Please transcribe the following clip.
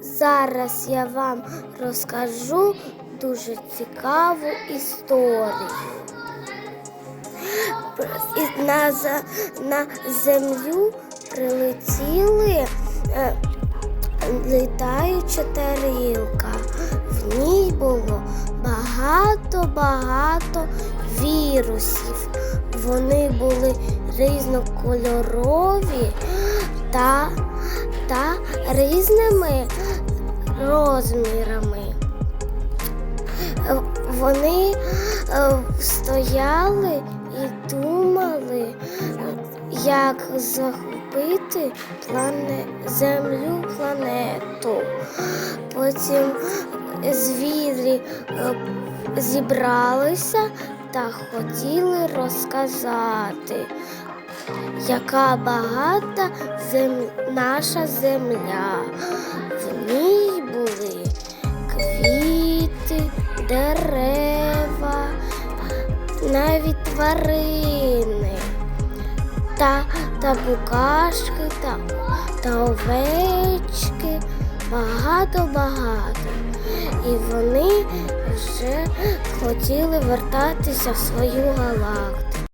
зараз я вам розкажу дуже цікаву історію. На, на землю прилетіли е, літаюча тарілка. В ній було багато-багато вірусів. Вони були різнокольорові та, та різними розмірами. Вони е, стояли і думали, як захопити плане... землю планету. Потім звірі е, зібралися та хотіли розказати, яка багата зем... наша земля. В ній були квіти, дерева, навіть тварини, та, та букашки, та, та овечки, багато-багато. І вони вже хотіли вертатися в свою галактику.